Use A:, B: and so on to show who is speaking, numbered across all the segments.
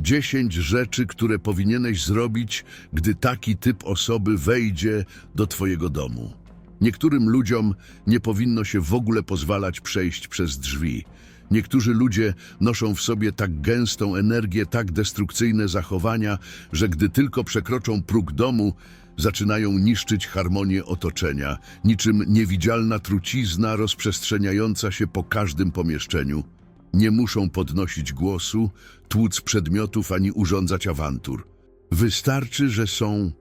A: 10 rzeczy, które powinieneś zrobić, gdy taki typ osoby wejdzie do Twojego domu. Niektórym ludziom nie powinno się w ogóle pozwalać przejść przez drzwi. Niektórzy ludzie noszą w sobie tak gęstą energię, tak destrukcyjne zachowania, że gdy tylko przekroczą próg domu, zaczynają niszczyć harmonię otoczenia, niczym niewidzialna trucizna rozprzestrzeniająca się po każdym pomieszczeniu. Nie muszą podnosić głosu, tłuc przedmiotów ani urządzać awantur. Wystarczy, że są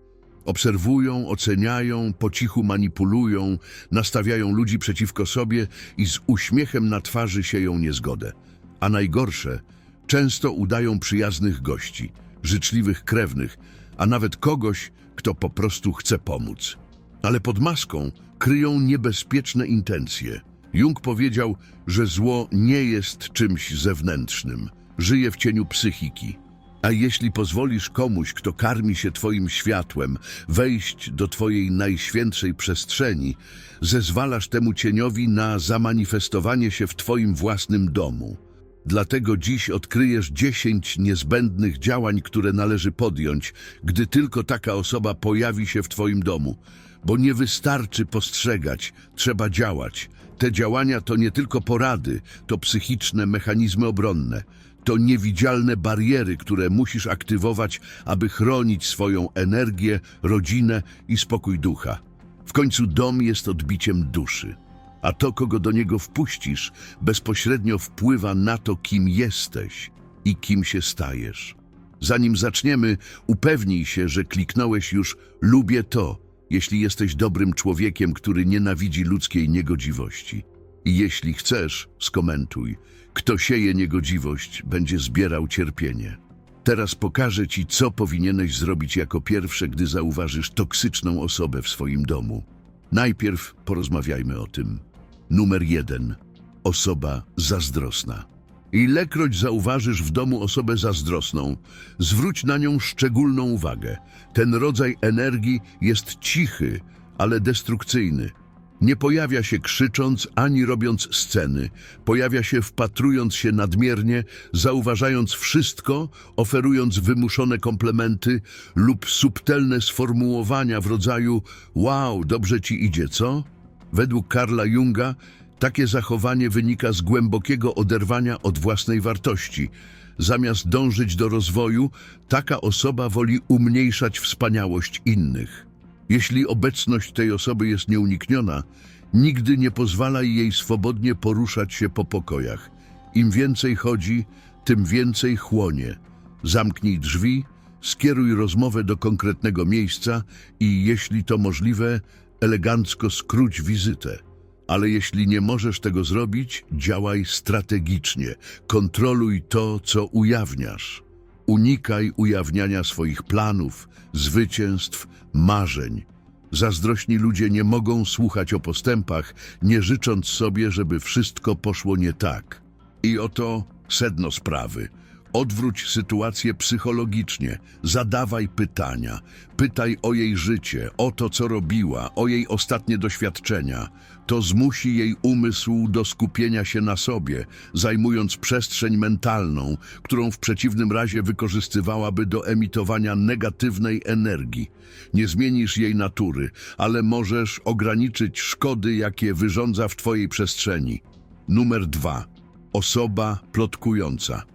A: Obserwują, oceniają, po cichu manipulują, nastawiają ludzi przeciwko sobie i z uśmiechem na twarzy sieją niezgodę. A najgorsze, często udają przyjaznych gości, życzliwych krewnych, a nawet kogoś, kto po prostu chce pomóc. Ale pod maską kryją niebezpieczne intencje. Jung powiedział, że zło nie jest czymś zewnętrznym, żyje w cieniu psychiki. A jeśli pozwolisz komuś, kto karmi się Twoim światłem, wejść do Twojej najświętszej przestrzeni, zezwalasz temu cieniowi na zamanifestowanie się w Twoim własnym domu. Dlatego dziś odkryjesz dziesięć niezbędnych działań, które należy podjąć, gdy tylko taka osoba pojawi się w Twoim domu. Bo nie wystarczy postrzegać, trzeba działać. Te działania to nie tylko porady, to psychiczne mechanizmy obronne. To niewidzialne bariery, które musisz aktywować, aby chronić swoją energię, rodzinę i spokój ducha. W końcu dom jest odbiciem duszy, a to, kogo do niego wpuścisz, bezpośrednio wpływa na to, kim jesteś i kim się stajesz. Zanim zaczniemy, upewnij się, że kliknąłeś już lubię to, jeśli jesteś dobrym człowiekiem, który nienawidzi ludzkiej niegodziwości. I jeśli chcesz, skomentuj. Kto sieje niegodziwość, będzie zbierał cierpienie. Teraz pokażę Ci, co powinieneś zrobić jako pierwsze, gdy zauważysz toksyczną osobę w swoim domu. Najpierw porozmawiajmy o tym. Numer jeden. Osoba zazdrosna. Ilekroć zauważysz w domu osobę zazdrosną, zwróć na nią szczególną uwagę. Ten rodzaj energii jest cichy, ale destrukcyjny. Nie pojawia się krzycząc ani robiąc sceny. Pojawia się wpatrując się nadmiernie, zauważając wszystko, oferując wymuszone komplementy lub subtelne sformułowania w rodzaju wow, dobrze ci idzie, co? Według Karla Junga takie zachowanie wynika z głębokiego oderwania od własnej wartości. Zamiast dążyć do rozwoju, taka osoba woli umniejszać wspaniałość innych. Jeśli obecność tej osoby jest nieunikniona, nigdy nie pozwalaj jej swobodnie poruszać się po pokojach. Im więcej chodzi, tym więcej chłonie. Zamknij drzwi, skieruj rozmowę do konkretnego miejsca i, jeśli to możliwe, elegancko skróć wizytę. Ale jeśli nie możesz tego zrobić, działaj strategicznie. Kontroluj to, co ujawniasz. Unikaj ujawniania swoich planów, zwycięstw, marzeń. Zazdrośni ludzie nie mogą słuchać o postępach, nie życząc sobie, żeby wszystko poszło nie tak. I oto sedno sprawy. Odwróć sytuację psychologicznie, zadawaj pytania, pytaj o jej życie, o to, co robiła, o jej ostatnie doświadczenia. To zmusi jej umysł do skupienia się na sobie, zajmując przestrzeń mentalną, którą w przeciwnym razie wykorzystywałaby do emitowania negatywnej energii. Nie zmienisz jej natury, ale możesz ograniczyć szkody, jakie wyrządza w twojej przestrzeni. Numer dwa. Osoba plotkująca.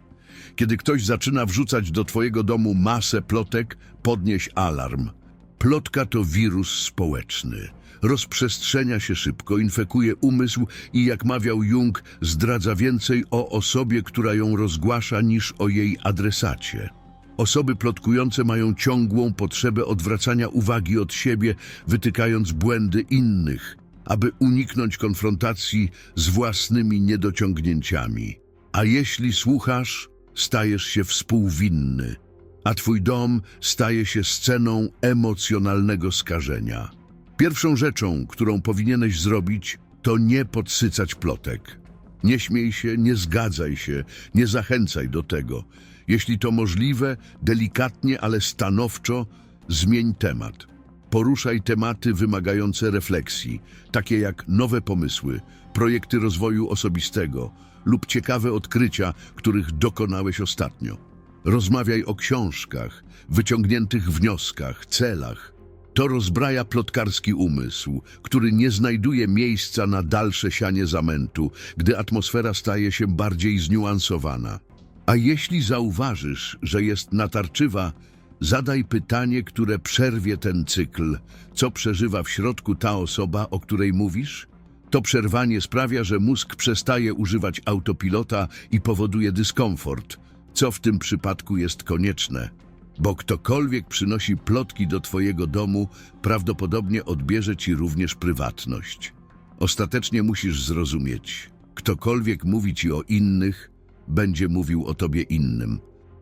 A: Kiedy ktoś zaczyna wrzucać do twojego domu masę plotek, podnieś alarm. Plotka to wirus społeczny. Rozprzestrzenia się szybko, infekuje umysł i, jak mawiał Jung, zdradza więcej o osobie, która ją rozgłasza, niż o jej adresacie. Osoby plotkujące mają ciągłą potrzebę odwracania uwagi od siebie, wytykając błędy innych, aby uniknąć konfrontacji z własnymi niedociągnięciami. A jeśli słuchasz, stajesz się współwinny, a twój dom staje się sceną emocjonalnego skażenia. Pierwszą rzeczą, którą powinieneś zrobić, to nie podsycać plotek. Nie śmiej się, nie zgadzaj się, nie zachęcaj do tego. Jeśli to możliwe, delikatnie, ale stanowczo zmień temat. Poruszaj tematy wymagające refleksji, takie jak nowe pomysły, projekty rozwoju osobistego lub ciekawe odkrycia, których dokonałeś ostatnio. Rozmawiaj o książkach, wyciągniętych wnioskach, celach. To rozbraja plotkarski umysł, który nie znajduje miejsca na dalsze sianie zamętu, gdy atmosfera staje się bardziej zniuansowana. A jeśli zauważysz, że jest natarczywa, zadaj pytanie, które przerwie ten cykl. Co przeżywa w środku ta osoba, o której mówisz? To przerwanie sprawia, że mózg przestaje używać autopilota i powoduje dyskomfort, co w tym przypadku jest konieczne. Bo ktokolwiek przynosi plotki do twojego domu, prawdopodobnie odbierze ci również prywatność. Ostatecznie musisz zrozumieć, ktokolwiek mówi ci o innych, będzie mówił o tobie innym.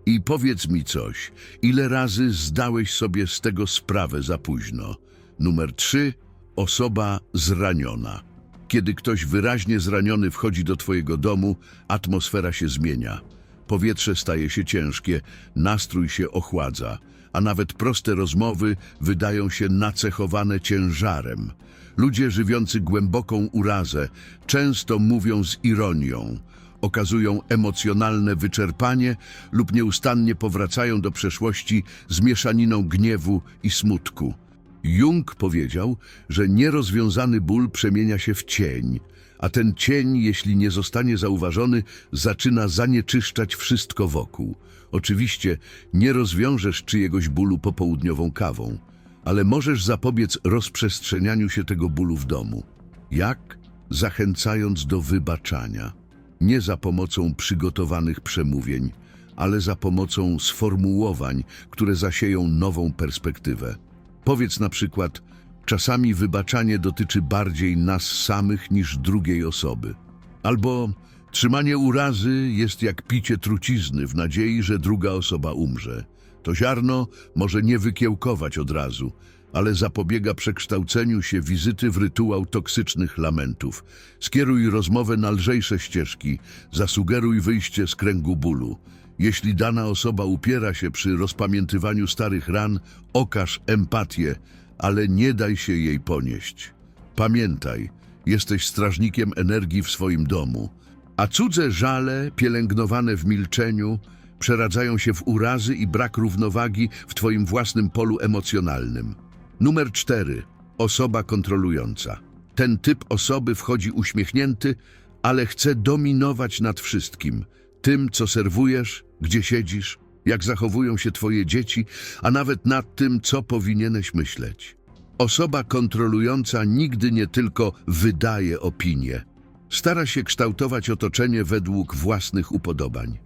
A: I powiedz mi coś, ile razy zdałeś sobie z tego sprawę za późno? Numer trzy, osoba zraniona. Kiedy ktoś wyraźnie zraniony wchodzi do twojego domu, atmosfera się zmienia. Powietrze staje się ciężkie, nastrój się ochładza, a nawet proste rozmowy wydają się nacechowane ciężarem. Ludzie żywiący głęboką urazę często mówią z ironią, okazują emocjonalne wyczerpanie lub nieustannie powracają do przeszłości z mieszaniną gniewu i smutku. Jung powiedział, że nierozwiązany ból przemienia się w cień, a ten cień, jeśli nie zostanie zauważony, zaczyna zanieczyszczać wszystko wokół. Oczywiście nie rozwiążesz czyjegoś bólu popołudniową kawą, ale możesz zapobiec rozprzestrzenianiu się tego bólu w domu. Jak? Zachęcając do wybaczania. Nie za pomocą przygotowanych przemówień, ale za pomocą sformułowań, które zasieją nową perspektywę. Powiedz na przykład, czasami wybaczanie dotyczy bardziej nas samych niż drugiej osoby. Albo trzymanie urazy jest jak picie trucizny w nadziei, że druga osoba umrze. To ziarno może nie wykiełkować od razu, ale zapobiega przekształceniu się wizyty w rytuał toksycznych lamentów. Skieruj rozmowę na lżejsze ścieżki, zasugeruj wyjście z kręgu bólu. Jeśli dana osoba upiera się przy rozpamiętywaniu starych ran, okaż empatię, ale nie daj się jej ponieść. Pamiętaj, jesteś strażnikiem energii w swoim domu, a cudze żale, pielęgnowane w milczeniu, przeradzają się w urazy i brak równowagi w twoim własnym polu emocjonalnym. Numer cztery. Osoba kontrolująca. Ten typ osoby wchodzi uśmiechnięty, ale chce dominować nad wszystkim. Tym, co serwujesz, gdzie siedzisz, jak zachowują się twoje dzieci, a nawet nad tym, co powinieneś myśleć. Osoba kontrolująca nigdy nie tylko wydaje opinię. Stara się kształtować otoczenie według własnych upodobań.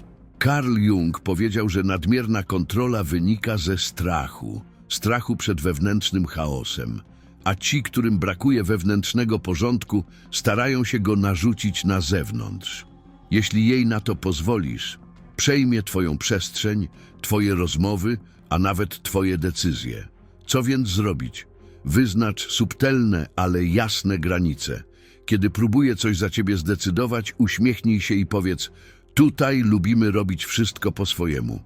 A: Carl Jung powiedział, że nadmierna kontrola wynika ze strachu, strachu przed wewnętrznym chaosem, a ci, którym brakuje wewnętrznego porządku, starają się go narzucić na zewnątrz. Jeśli jej na to pozwolisz, przejmie twoją przestrzeń, twoje rozmowy, a nawet twoje decyzje. Co więc zrobić? Wyznacz subtelne, ale jasne granice. Kiedy próbuje coś za ciebie zdecydować, uśmiechnij się i powiedz: Tutaj lubimy robić wszystko po swojemu.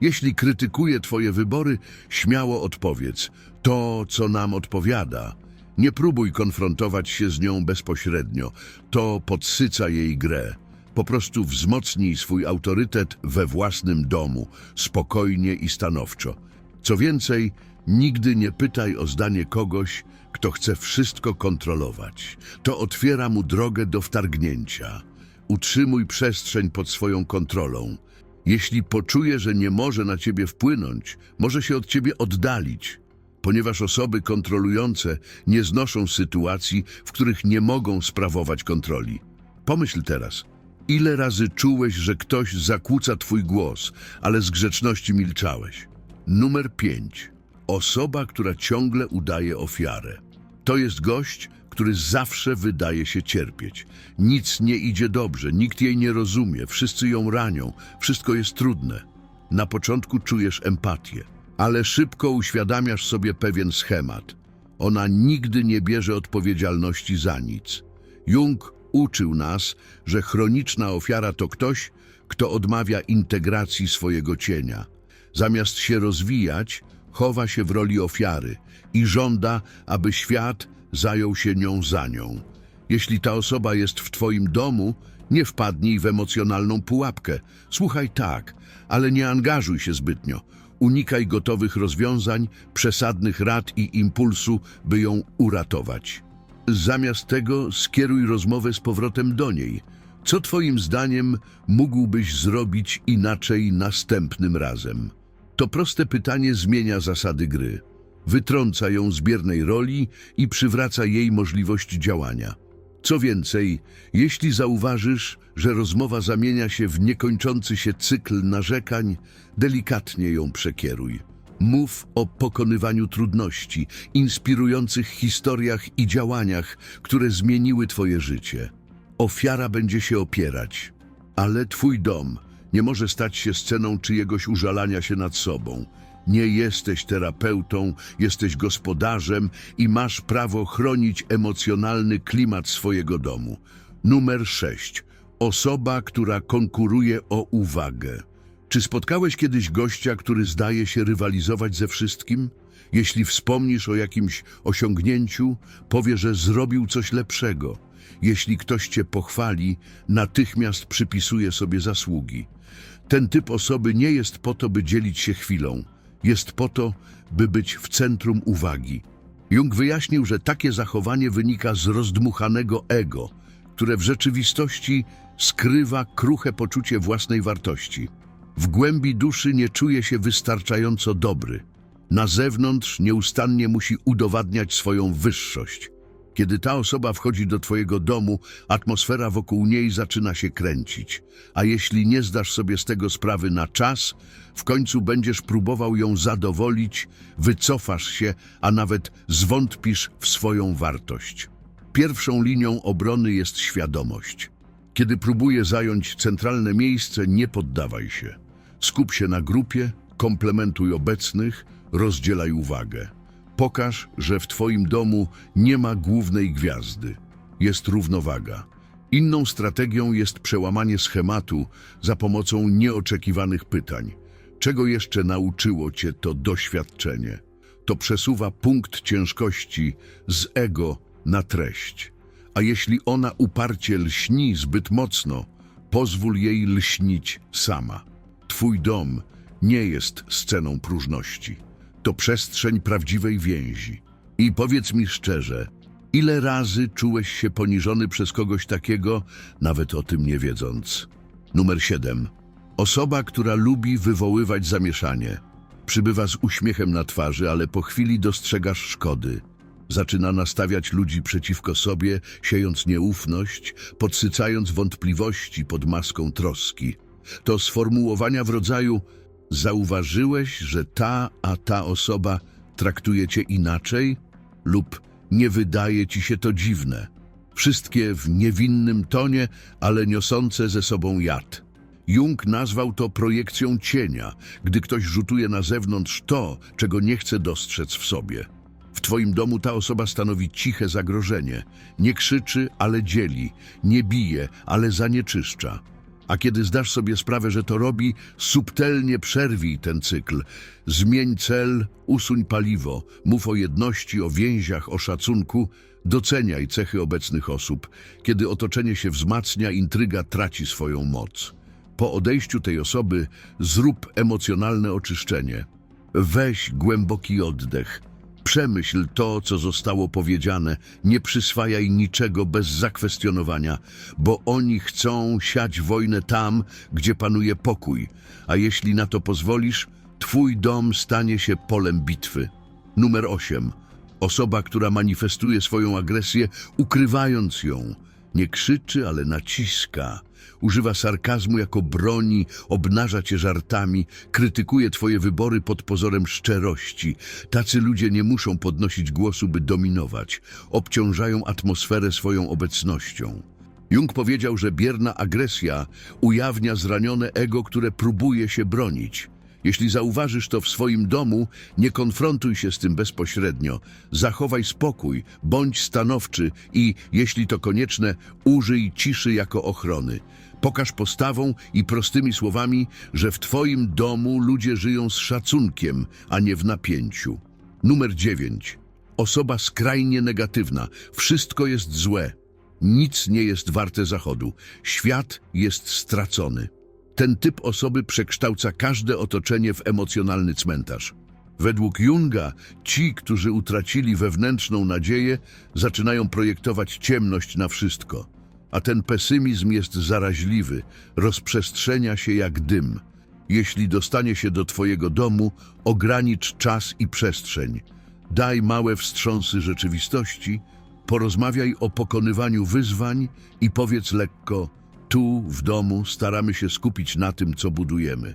A: Jeśli krytykuje twoje wybory, śmiało odpowiedz: To, co nam odpowiada. Nie próbuj konfrontować się z nią bezpośrednio. To podsyca jej grę. Po prostu wzmocnij swój autorytet we własnym domu, spokojnie i stanowczo. Co więcej, nigdy nie pytaj o zdanie kogoś, kto chce wszystko kontrolować. To otwiera mu drogę do wtargnięcia. Utrzymuj przestrzeń pod swoją kontrolą. Jeśli poczuje, że nie może na ciebie wpłynąć, może się od ciebie oddalić, ponieważ osoby kontrolujące nie znoszą sytuacji, w których nie mogą sprawować kontroli. Pomyśl teraz, ile razy czułeś, że ktoś zakłóca twój głos, ale z grzeczności milczałeś? Numer 5. Osoba, która ciągle udaje ofiarę. To jest gość, który zawsze wydaje się cierpieć. Nic nie idzie dobrze, nikt jej nie rozumie, wszyscy ją ranią, wszystko jest trudne. Na początku czujesz empatię, ale szybko uświadamiasz sobie pewien schemat. Ona nigdy nie bierze odpowiedzialności za nic. Jung uczył nas, że chroniczna ofiara to ktoś, kto odmawia integracji swojego cienia. Zamiast się rozwijać, chowa się w roli ofiary i żąda, aby świat zajął się nią za nią. Jeśli ta osoba jest w Twoim domu, Nie wpadnij w emocjonalną pułapkę. Słuchaj tak, ale nie angażuj się zbytnio. Unikaj gotowych rozwiązań, przesadnych rad i impulsu, by ją uratować. Zamiast tego skieruj rozmowę z powrotem do niej. Co twoim zdaniem mógłbyś zrobić inaczej następnym razem? To proste pytanie zmienia zasady gry. Wytrąca ją z biernej roli i przywraca jej możliwość działania. Co więcej, jeśli zauważysz, że rozmowa zamienia się w niekończący się cykl narzekań, delikatnie ją przekieruj. Mów o pokonywaniu trudności, inspirujących historiach i działaniach, które zmieniły Twoje życie. Ofiara będzie się opierać, ale Twój dom nie może stać się sceną czyjegoś użalania się nad sobą. Nie jesteś terapeutą, jesteś gospodarzem i masz prawo chronić emocjonalny klimat swojego domu. Numer 6. Osoba, która konkuruje o uwagę. Czy spotkałeś kiedyś gościa, który zdaje się rywalizować ze wszystkim? Jeśli wspomnisz o jakimś osiągnięciu, powie, że zrobił coś lepszego. Jeśli ktoś cię pochwali, natychmiast przypisuje sobie zasługi. Ten typ osoby nie jest po to, by dzielić się chwilą. Jest po to, by być w centrum uwagi. Jung wyjaśnił, że takie zachowanie wynika z rozdmuchanego ego, które w rzeczywistości skrywa kruche poczucie własnej wartości. W głębi duszy nie czuje się wystarczająco dobry. Na zewnątrz nieustannie musi udowadniać swoją wyższość. Kiedy ta osoba wchodzi do Twojego domu, atmosfera wokół niej zaczyna się kręcić. A jeśli nie zdasz sobie z tego sprawy na czas, w końcu będziesz próbował ją zadowolić, wycofasz się, a nawet zwątpisz w swoją wartość. Pierwszą linią obrony jest świadomość. Kiedy próbuje zająć centralne miejsce, nie poddawaj się. Skup się na grupie, komplementuj obecnych, rozdzielaj uwagę. Pokaż, że w Twoim domu nie ma głównej gwiazdy. Jest równowaga. Inną strategią jest przełamanie schematu za pomocą nieoczekiwanych pytań. Czego jeszcze nauczyło Cię to doświadczenie? To przesuwa punkt ciężkości z ego na treść. A jeśli ona uparcie lśni zbyt mocno, pozwól jej lśnić sama. Twój dom nie jest sceną próżności. To przestrzeń prawdziwej więzi. I powiedz mi szczerze, ile razy czułeś się poniżony przez kogoś takiego, nawet o tym nie wiedząc? Numer 7. Osoba, która lubi wywoływać zamieszanie. Przybywa z uśmiechem na twarzy, ale po chwili dostrzegasz szkody. Zaczyna nastawiać ludzi przeciwko sobie, siejąc nieufność, podsycając wątpliwości pod maską troski. To sformułowania w rodzaju zauważyłeś, że ta a ta osoba traktuje cię inaczej lub nie wydaje ci się to dziwne. Wszystkie w niewinnym tonie, ale niosące ze sobą jad. Jung nazwał to projekcją cienia, gdy ktoś rzutuje na zewnątrz to, czego nie chce dostrzec w sobie. W Twoim domu ta osoba stanowi ciche zagrożenie. Nie krzyczy, ale dzieli. Nie bije, ale zanieczyszcza. A kiedy zdasz sobie sprawę, że to robi, subtelnie przerwij ten cykl. Zmień cel, usuń paliwo, mów o jedności, o więziach, o szacunku, doceniaj cechy obecnych osób. Kiedy otoczenie się wzmacnia, intryga traci swoją moc. Po odejściu tej osoby zrób emocjonalne oczyszczenie. Weź głęboki oddech. Przemyśl to, co zostało powiedziane, nie przyswajaj niczego bez zakwestionowania, bo oni chcą siać wojnę tam, gdzie panuje pokój, a jeśli na to pozwolisz, twój dom stanie się polem bitwy. Numer 8. Osoba, która manifestuje swoją agresję, ukrywając ją. Nie krzyczy, ale naciska. Używa sarkazmu jako broni, obnaża cię żartami, krytykuje twoje wybory pod pozorem szczerości. Tacy ludzie nie muszą podnosić głosu, by dominować. Obciążają atmosferę swoją obecnością. Jung powiedział, że bierna agresja ujawnia zranione ego, które próbuje się bronić. Jeśli zauważysz to w swoim domu, nie konfrontuj się z tym bezpośrednio. Zachowaj spokój, bądź stanowczy i, jeśli to konieczne, użyj ciszy jako ochrony. Pokaż postawą i prostymi słowami, że w Twoim domu ludzie żyją z szacunkiem, a nie w napięciu. Numer 9. Osoba skrajnie negatywna. Wszystko jest złe. Nic nie jest warte zachodu. Świat jest stracony. Ten typ osoby przekształca każde otoczenie w emocjonalny cmentarz. Według Junga ci, którzy utracili wewnętrzną nadzieję, zaczynają projektować ciemność na wszystko. A ten pesymizm jest zaraźliwy, rozprzestrzenia się jak dym. Jeśli dostanie się do twojego domu, ogranicz czas i przestrzeń. Daj małe wstrząsy rzeczywistości, porozmawiaj o pokonywaniu wyzwań i powiedz lekko, tu, w domu, staramy się skupić na tym, co budujemy.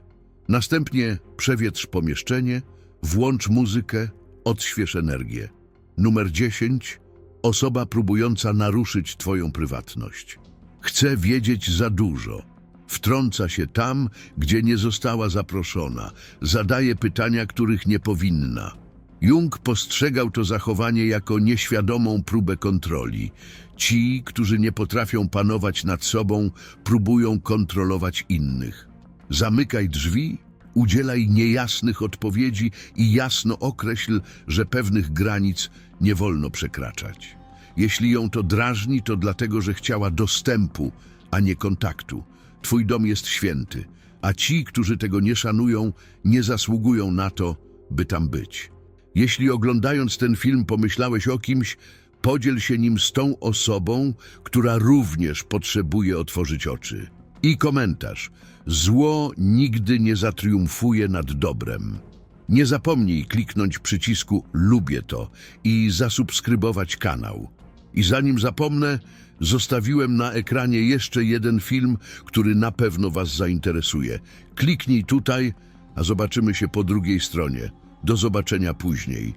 A: Następnie przewietrz pomieszczenie, włącz muzykę, odśwież energię. Numer 10. Osoba próbująca naruszyć twoją prywatność. Chce wiedzieć za dużo. Wtrąca się tam, gdzie nie została zaproszona. Zadaje pytania, których nie powinna. Jung postrzegał to zachowanie jako nieświadomą próbę kontroli. Ci, którzy nie potrafią panować nad sobą, próbują kontrolować innych. Zamykaj drzwi, udzielaj niejasnych odpowiedzi i jasno określ, że pewnych granic nie wolno przekraczać. Jeśli ją to drażni, to dlatego, że chciała dostępu, a nie kontaktu. Twój dom jest święty, a ci, którzy tego nie szanują, nie zasługują na to, by tam być. Jeśli oglądając ten film pomyślałeś o kimś, podziel się nim z tą osobą, która również potrzebuje otworzyć oczy. I komentarz. Zło nigdy nie zatriumfuje nad dobrem. Nie zapomnij kliknąć przycisku Lubię to i zasubskrybować kanał. I zanim zapomnę, zostawiłem na ekranie jeszcze jeden film, który na pewno Was zainteresuje. Kliknij tutaj, a zobaczymy się po drugiej stronie. Do zobaczenia później.